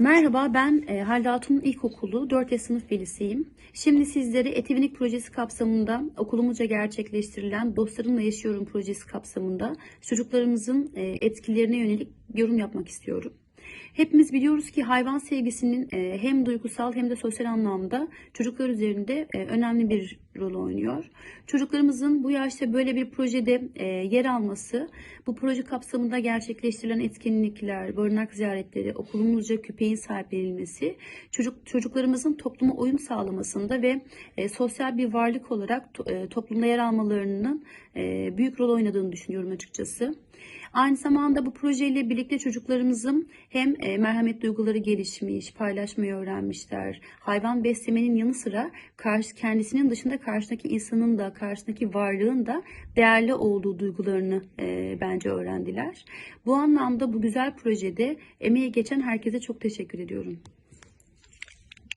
Merhaba, ben e, Halide Hatun İlkokulu 4. sınıf velisiyim. Şimdi sizlere Etivinik projesi kapsamında okulumuzca gerçekleştirilen Dostlarımla Yaşıyorum projesi kapsamında çocuklarımızın e, etkilerine yönelik yorum yapmak istiyorum. Hepimiz biliyoruz ki hayvan sevgisinin e, hem duygusal hem de sosyal anlamda çocuklar üzerinde e, önemli bir rol oynuyor. Çocuklarımızın bu yaşta böyle bir projede e, yer alması, bu proje kapsamında gerçekleştirilen etkinlikler, barınak ziyaretleri, okulumuzca köpeğin sahiplenilmesi, çocuk çocuklarımızın topluma uyum sağlamasında ve e, sosyal bir varlık olarak to- e, toplumda yer almalarının e, büyük rol oynadığını düşünüyorum açıkçası. Aynı zamanda bu projeyle birlikte çocuklarımızın hem e, merhamet duyguları gelişmiş, paylaşmayı öğrenmişler. Hayvan beslemenin yanı sıra karşı kendisinin dışında karşıdaki insanın da karşısındaki varlığın da değerli olduğu duygularını e, bence öğrendiler. Bu anlamda bu güzel projede emeği geçen herkese çok teşekkür ediyorum.